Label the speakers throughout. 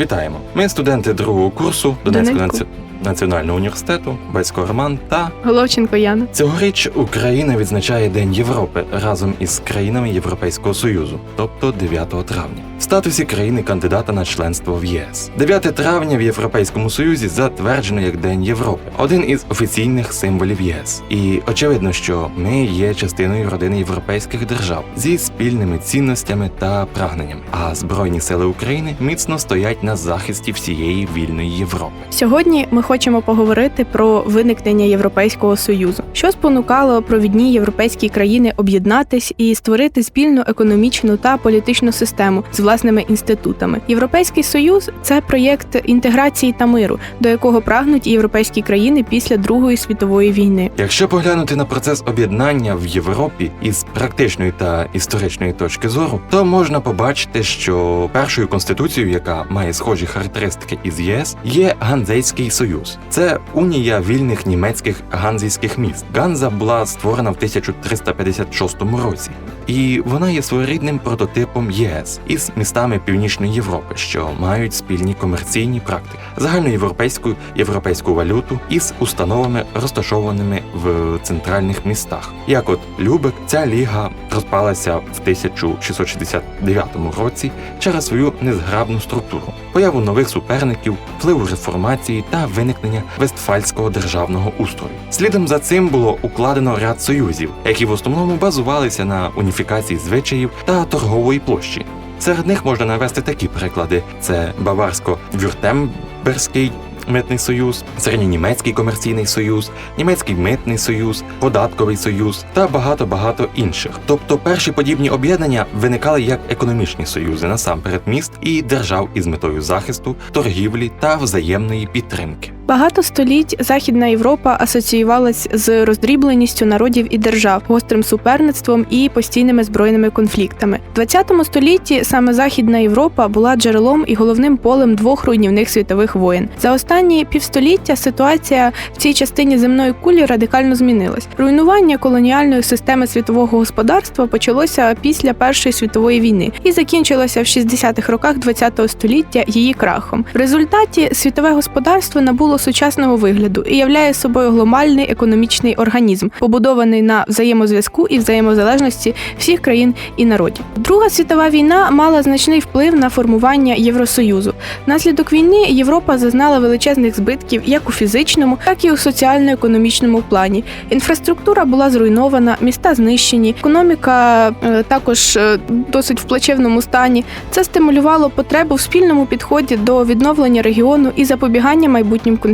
Speaker 1: Вітаємо! Ми студенти другого курсу Донецького наці- національного університету, Бецько Роман та
Speaker 2: Головченко Яна.
Speaker 1: цьогоріч Україна відзначає День Європи разом із країнами Європейського Союзу, тобто 9 травня, в статусі країни кандидата на членство в ЄС. 9 травня в Європейському Союзі затверджено як День Європи, один із офіційних символів ЄС. І очевидно, що ми є частиною родини європейських держав зі спільними цінностями та прагненнями. А збройні сили України міцно стоять на захисті всієї вільної Європи.
Speaker 2: Сьогодні ми хочемо поговорити про виникнення Європейського союзу, що спонукало провідні європейські країни об'єднатись і створити спільну економічну та політичну систему з власними інститутами. Європейський союз це проєкт інтеграції та миру, до якого прагнуть європейські країни після Другої світової війни.
Speaker 1: Якщо поглянути на процес об'єднання в Європі із практичної та історичної точки зору, то можна побачити, що першою конституцією, яка має схожі характеристики із ЄС, є Ганзейський союз. Це унія вільних німецьких ганзійських міст. Ганза була створена в 1356 році, і вона є своєрідним прототипом ЄС із містами Північної Європи, що мають спільні комерційні практики, загальноєвропейську європейську валюту із установами, розташованими в центральних містах. Як от Любек, ця ліга розпалася в 1669 році через свою незграбну структуру, появу нових суперників, впливу реформації та виникнення вестфальського державного устрою. Слідом за цим було укладено ряд союзів, які в основному базувалися на уніфікації звичаїв та торгової площі. Серед них можна навести такі приклади: це баварсько-вюртемберський митний союз, середньонімецький комерційний союз, німецький митний союз, податковий союз та багато багато інших. Тобто перші подібні об'єднання виникали як економічні союзи насамперед міст і держав із метою захисту, торгівлі та взаємної підтримки.
Speaker 2: Багато століть Західна Європа асоціювалась з роздрібленістю народів і держав, гострим суперництвом і постійними збройними конфліктами. В 20 столітті саме Західна Європа була джерелом і головним полем двох руйнівних світових воєн. За останні півстоліття ситуація в цій частині земної кулі радикально змінилась. Руйнування колоніальної системи світового господарства почалося після Першої світової війни і закінчилося в 60-х роках ХХ століття її крахом. В результаті світове господарство набуло сучасного вигляду і являє собою глобальний економічний організм, побудований на взаємозв'язку і взаємозалежності всіх країн і народів. Друга світова війна мала значний вплив на формування Євросоюзу. Внаслідок війни Європа зазнала величезних збитків як у фізичному, так і у соціально-економічному плані. Інфраструктура була зруйнована, міста знищені, економіка е, також е, досить в плачевному стані. Це стимулювало потребу в спільному підході до відновлення регіону і запобігання майбутнім конфліктам.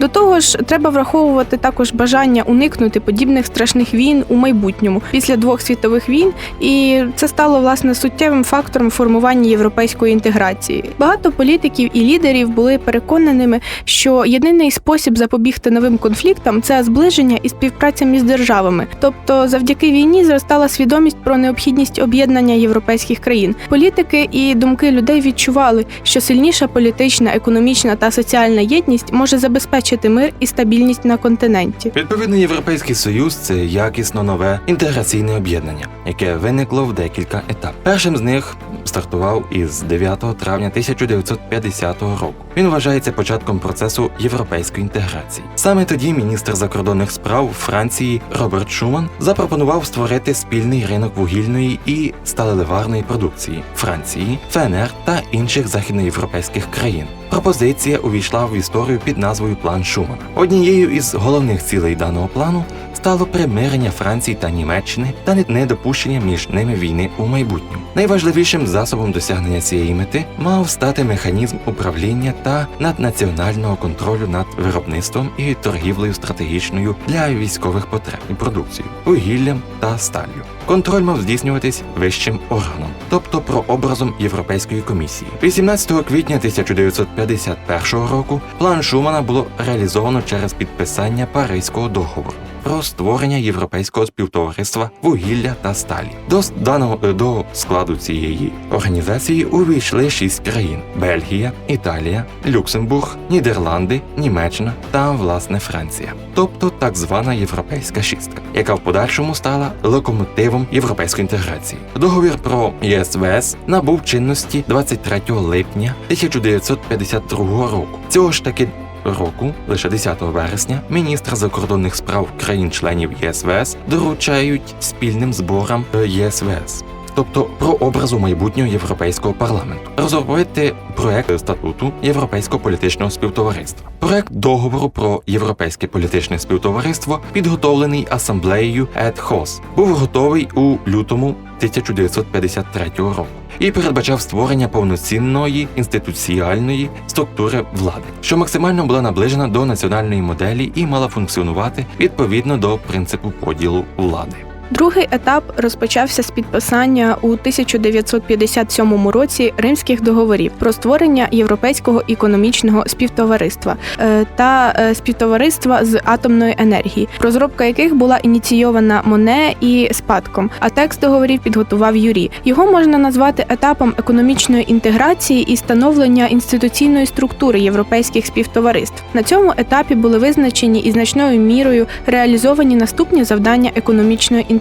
Speaker 2: До того ж, треба враховувати також бажання уникнути подібних страшних війн у майбутньому після двох світових війн, і це стало власне суттєвим фактором формування європейської інтеграції. Багато політиків і лідерів були переконаними, що єдиний спосіб запобігти новим конфліктам це зближення і співпраця між державами. Тобто, завдяки війні зростала свідомість про необхідність об'єднання європейських країн. Політики і думки людей відчували, що сильніша політична, економічна та соціальна єдність може забезпечити мир і стабільність на континенті.
Speaker 1: Відповідно, Європейський Союз це якісно нове інтеграційне об'єднання, яке виникло в декілька етапів. Першим з них стартував із 9 травня 1950 року. Він вважається початком процесу європейської інтеграції. Саме тоді міністр закордонних справ Франції Роберт Шуман запропонував створити спільний ринок вугільної і сталеливарної продукції Франції, ФНР та інших західноєвропейських країн. Пропозиція увійшла в історію під назвою План Шумана. Однією із головних цілей даного плану стало примирення Франції та Німеччини та недопущення між ними війни у майбутньому. Найважливішим засобом досягнення цієї мети мав стати механізм управління та наднаціонального контролю над виробництвом і торгівлею стратегічною для військових потреб і продукцією, вугіллям та сталлю. Контроль мав здійснюватись вищим органом, тобто прообразом Європейської комісії. 18 квітня 1951 року план Шумана було реалізовано через підписання Паризького договору про створення європейського співтовариства вугілля та сталі. До даного е, до складу цієї організації увійшли шість країн: Бельгія, Італія, Люксембург, Нідерланди, Німеччина та власне Франція, тобто так звана європейська шістка, яка в подальшому стала локомотивом європейської інтеграції. Договір про ЄСВС набув чинності 23 липня 1952 року. Цього ж таки року, лише 10 вересня, міністра закордонних справ країн-членів ЄСВС доручають спільним зборам е, ЄСВС. Тобто про образу майбутнього європейського парламенту розробити проект статуту Європейського політичного співтовариства. Проект договору про європейське політичне співтовариство, підготовлений асамблеєю Ед Хос, був готовий у лютому 1953 року і передбачав створення повноцінної інституціальної структури влади, що максимально була наближена до національної моделі і мала функціонувати відповідно до принципу поділу влади.
Speaker 2: Другий етап розпочався з підписання у 1957 році римських договорів про створення європейського економічного співтовариства е, та е, співтовариства з атомної енергії, розробка яких була ініційована Моне і спадком. А текст договорів підготував Юрі. Його можна назвати етапом економічної інтеграції і становлення інституційної структури європейських співтовариств. На цьому етапі були визначені і значною мірою реалізовані наступні завдання економічної інтеграції,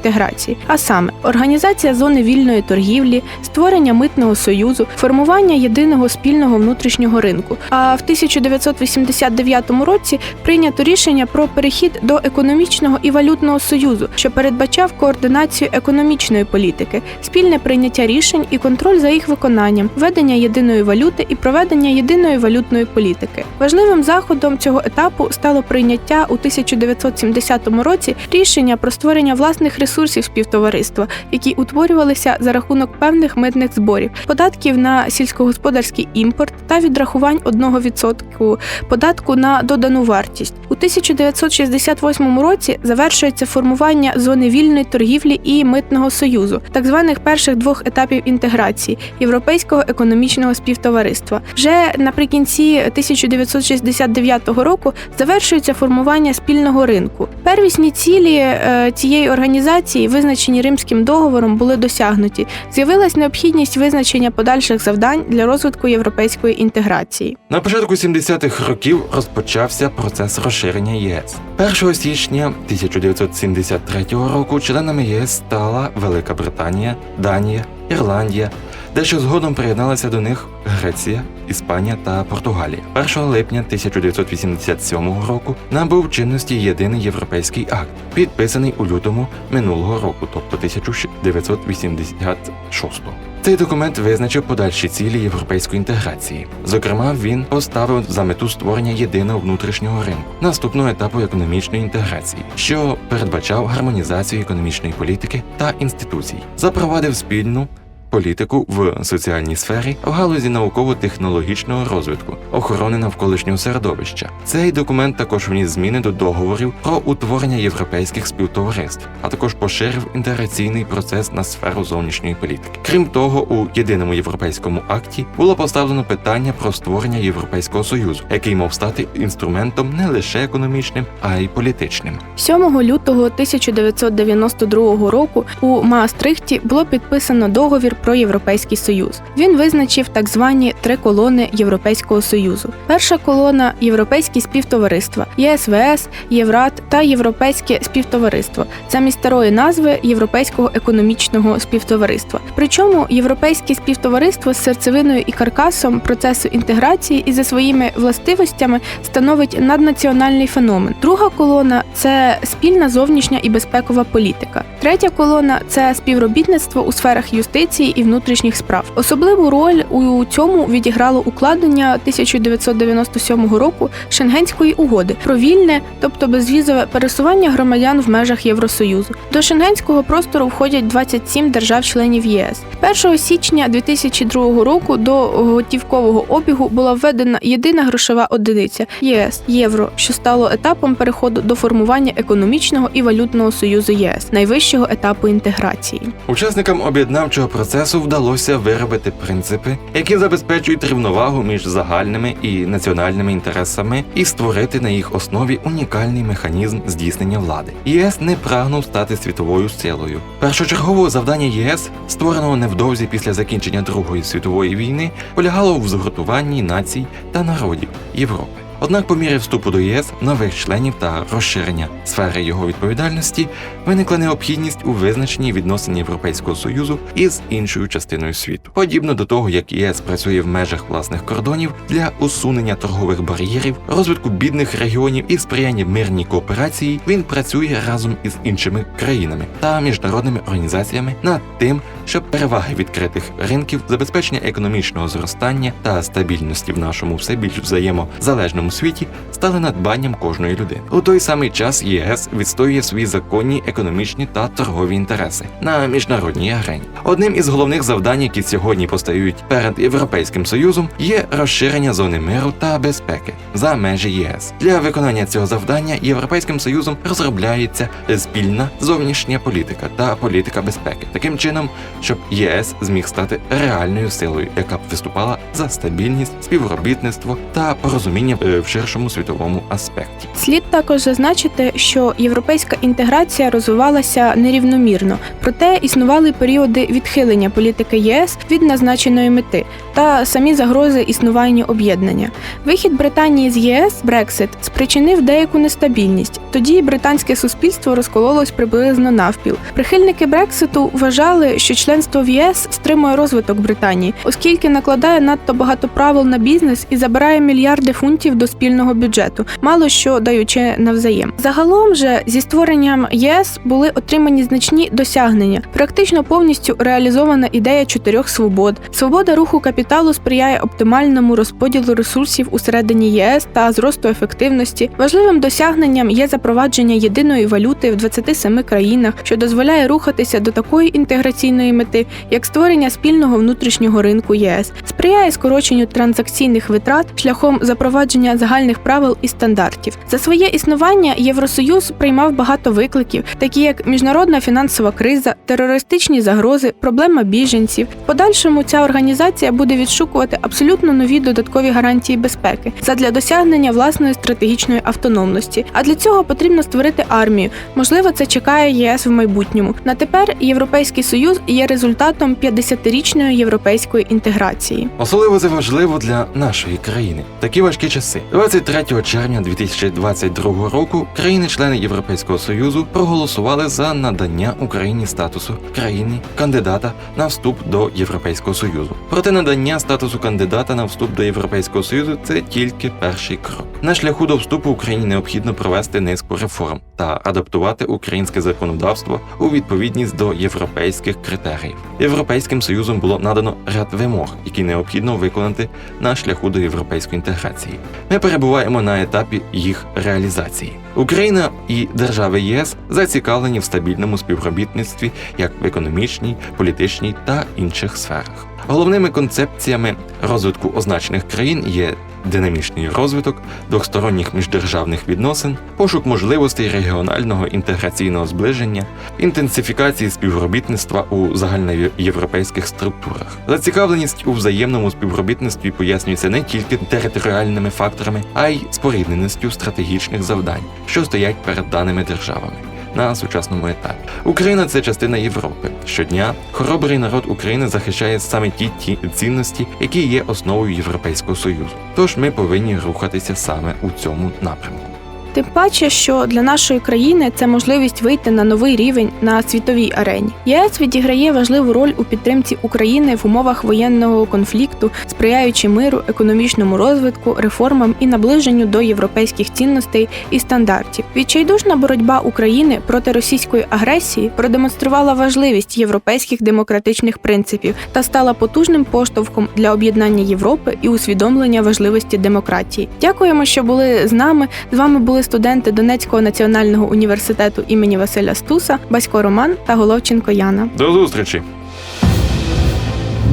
Speaker 2: а саме організація зони вільної торгівлі, створення митного союзу, формування єдиного спільного внутрішнього ринку. А в 1989 році прийнято рішення про перехід до економічного і валютного союзу, що передбачав координацію економічної політики, спільне прийняття рішень і контроль за їх виконанням, введення єдиної валюти і проведення єдиної валютної політики. Важливим заходом цього етапу стало прийняття у 1970 році рішення про створення власних ресурсів співтовариства, які утворювалися за рахунок певних митних зборів, податків на сільськогосподарський імпорт та відрахувань 1% податку на додану вартість. У 1968 році завершується формування зони вільної торгівлі і митного союзу, так званих перших двох етапів інтеграції Європейського економічного співтовариства. Вже наприкінці 1969 року завершується формування спільного ринку. Первісні цілі е, цієї організації, визначені римським договором, були досягнуті. З'явилась необхідність визначення подальших завдань для розвитку європейської інтеграції.
Speaker 1: На початку 70-х років розпочався процес розширення ЄС. 1 січня 1973 року членами єС стала Велика Британія, Данія, Ірландія, дещо згодом приєдналися до них Греція, Іспанія та Португалія. 1 липня 1987 року набув чинності єдиний європейський акт, підписаний у лютому минулого року, тобто 1986. Цей документ визначив подальші цілі європейської інтеграції. Зокрема, він поставив за мету створення єдиного внутрішнього ринку, наступного етапу економічної інтеграції, що передбачав гармонізацію економічної політики та інституцій, запровадив спільну політику в соціальній сфері в галузі науково-технологічного розвитку, охорони навколишнього середовища. Цей документ також вніс зміни до договорів про утворення європейських співтовариств, а також поширив інтеграційний процес на сферу зовнішньої політики. Крім того, у єдиному європейському акті було поставлено питання про створення Європейського союзу, який мав стати інструментом не лише економічним, а й політичним.
Speaker 2: 7 лютого 1992 року у Маастрихті було підписано договір про Європейський Союз. Він визначив так звані три колони Європейського Союзу. Перша колона Європейські співтовариства, ЄСВС, Єврат та Європейське співтовариство замість старої назви Європейського економічного співтовариства. Причому європейське співтовариство з серцевиною і каркасом процесу інтеграції і за своїми властивостями становить наднаціональний феномен. Друга колона це спільна зовнішня і безпекова політика. Третя колона це співробітництво у сферах юстиції і внутрішніх справ. Особливу роль у цьому відіграло укладення 1997 року Шенгенської угоди про вільне, тобто безвізове пересування громадян в межах Євросоюзу. До шенгенського простору входять 27 держав-членів ЄС. 1 січня 2002 року до готівкового обігу була введена єдина грошова одиниця ЄС євро, що стало етапом переходу до формування економічного і валютного союзу ЄС, найвищого етапу інтеграції.
Speaker 1: Учасникам об'єднавчого процесу вдалося виробити принципи, які забезпечують рівновагу між загальними і національними інтересами, і створити на їх основі унікальний механізм здійснення влади. ЄС не прагнув стати світовою силою. Першочергове завдання ЄС, створеного невдовзі після закінчення Другої світової війни, полягало в згуртуванні націй та народів Європи. Однак, по мірі вступу до ЄС нових членів та розширення сфери його відповідальності виникла необхідність у визначенні відносин Європейського союзу із іншою частиною світу. Подібно до того, як ЄС працює в межах власних кордонів для усунення торгових бар'єрів, розвитку бідних регіонів і сприяння мирній кооперації, він працює разом із іншими країнами та міжнародними організаціями над тим, щоб переваги відкритих ринків, забезпечення економічного зростання та стабільності в нашому все більш взаємозалежному світі стали надбанням кожної людини. У той самий час ЄС відстоює свої законні економічні та торгові інтереси на міжнародній арені. Одним із головних завдань, які сьогодні постають перед Європейським Союзом, є розширення зони миру та безпеки за межі ЄС. Для виконання цього завдання Європейським Союзом розробляється спільна зовнішня політика та політика безпеки, таким чином, щоб ЄС зміг стати реальною силою, яка б виступала за стабільність, співробітництво та порозуміння е, в ширшому світовому аспекті.
Speaker 2: Слід також зазначити, що європейська інтеграція розвивалася нерівномірно, проте існували періоди відхилення політики ЄС від назначеної мети та самі загрози існування об'єднання. Вихід Британії з ЄС Брексит спричинив деяку нестабільність. Тоді британське суспільство розкололось приблизно навпіл. Прихильники Брекситу вважали, що членство в ЄС стримує розвиток Британії, оскільки накладає надто багато правил на бізнес і забирає мільярди фунтів до спільного бюджету, мало що даючи навзаєм. Загалом же зі створенням ЄС були отримані значні досягнення. Практично повністю реалізована ідея чотирьох свобод. Свобода руху капіталу сприяє оптимальному розподілу ресурсів усередині ЄС та зросту ефективності. Важливим досягненням є запровадження єдиної валюти в 27 країнах, що дозволяє рухатися до такої інтеграційної мети, як створення спільного внутрішнього ринку ЄС, сприяє скороченню транзакційних витрат шляхом запровадження загальних правил і стандартів. За своє існування Євросоюз приймав багато викликів, такі як міжнародна фінансова криза, терористичні загрози, проблема біженців. В подальшому ця організація буде відшукувати абсолютно нові додаткові гарантії безпеки задля досягнення власної стратегічної автономності. А для цього потрібно створити армію. Можливо, це чекає ЄС в майбутньому. На тепер Європейський Союз є результатом 50-річної європейської інтеграції.
Speaker 1: Особливо це важливо для нашої країни. Такі важкі часи. 23 червня 2022 року країни-члени Європейського союзу проголосували за надання Україні статусу країни кандидата на вступ до Європейського союзу. Проте надання статусу кандидата на вступ до Європейського союзу це тільки перший крок. На шляху до вступу Україні необхідно провести низку реформ та адаптувати українське законодавство у відповідність до європейських критеріїв. Європейським союзом було надано ряд вимог, які необхідно виконати на шляху до європейської інтеграції. Ми перебуваємо на етапі їх реалізації. Україна і держави ЄС зацікавлені в стабільному співробітництві як в економічній, політичній та інших сферах. Головними концепціями розвитку означених країн є динамічний розвиток двосторонніх міждержавних відносин, пошук можливостей регіонального інтеграційного зближення, інтенсифікації співробітництва у загальноєвропейських структурах. Зацікавленість у взаємному співробітництві пояснюється не тільки територіальними факторами, а й спорідненістю стратегічних завдань, що стоять перед даними державами. На сучасному етапі Україна це частина Європи. Щодня хоробрий народ України захищає саме ті, ті цінності, які є основою Європейського союзу. Тож ми повинні рухатися саме у цьому напрямку.
Speaker 2: Тим паче, що для нашої країни це можливість вийти на новий рівень на світовій арені. ЄС відіграє важливу роль у підтримці України в умовах воєнного конфлікту, сприяючи миру, економічному розвитку, реформам і наближенню до європейських цінностей і стандартів. Відчайдушна боротьба України проти російської агресії продемонструвала важливість європейських демократичних принципів та стала потужним поштовхом для об'єднання Європи і усвідомлення важливості демократії. Дякуємо, що були з нами. З вами були студенти Донецького національного університету імені Василя Стуса, Басько Роман та Головченко Яна.
Speaker 1: До зустрічі!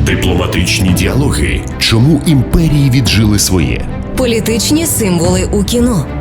Speaker 3: Дипломатичні діалоги. Чому імперії віджили своє?
Speaker 4: Політичні символи у кіно.